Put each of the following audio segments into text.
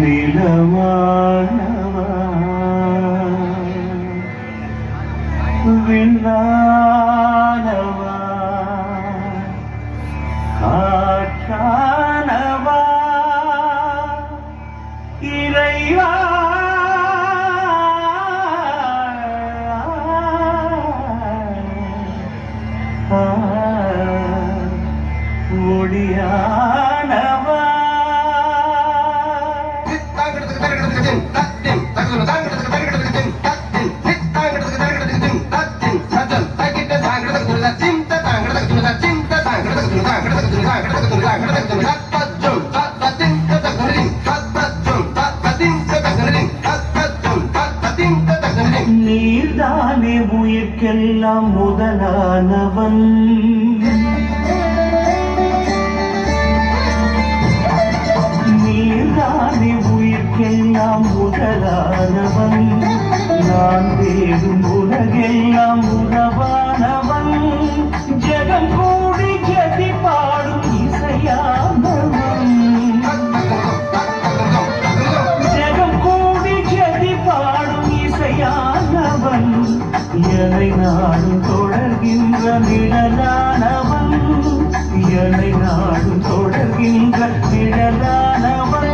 நிலவானவா? விண்ணானவா காற்றானவா இறைவா? ஒளியானவா உலகெல்லாம் உறவானவன். ஜெகம் கூடி ஜதி பாடும் இசையானவன் ஜெகம் கூடி ஜதி பாடும் இசையானவன் என்னை நாடும் தொடர்கின்ற நிழலானவன். என்னை நாடும் தொடர்கின்ற நிழலானவன்.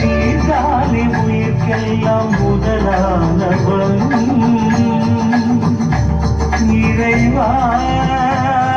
நீர்தானே உயிர்க்கெல்லாம் முதலானவன். செய்வார்.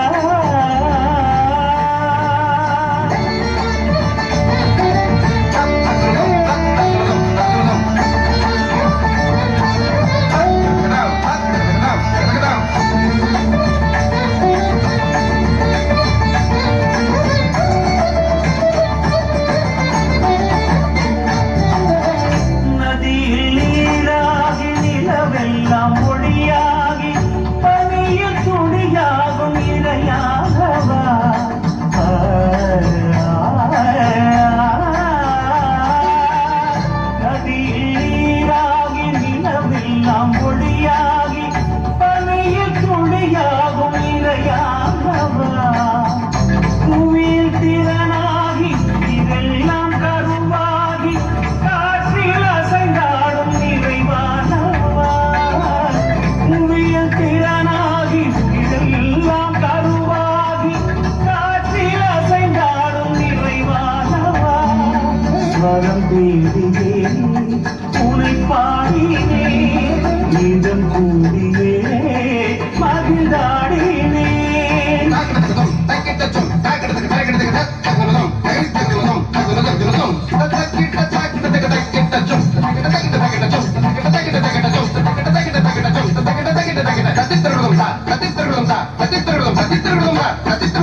Let's go.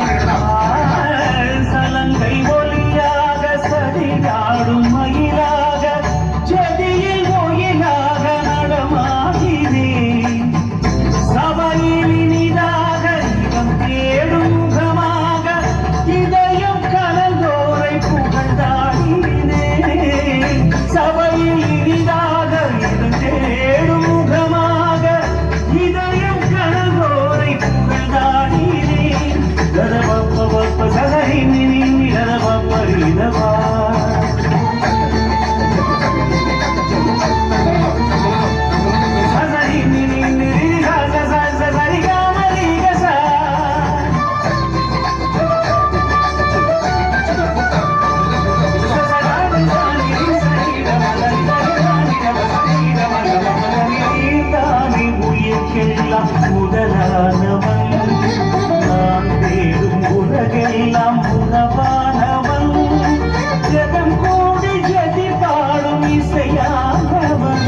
ஞானவானவன் ஜெகம் கூடி ஜதி பாடும் இசையானவன்.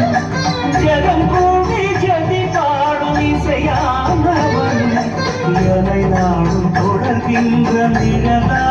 ஜெகம் கூடி ஜதி பாடும் இசையானவன். என நாடும் தொடர்கின்ற நிறனா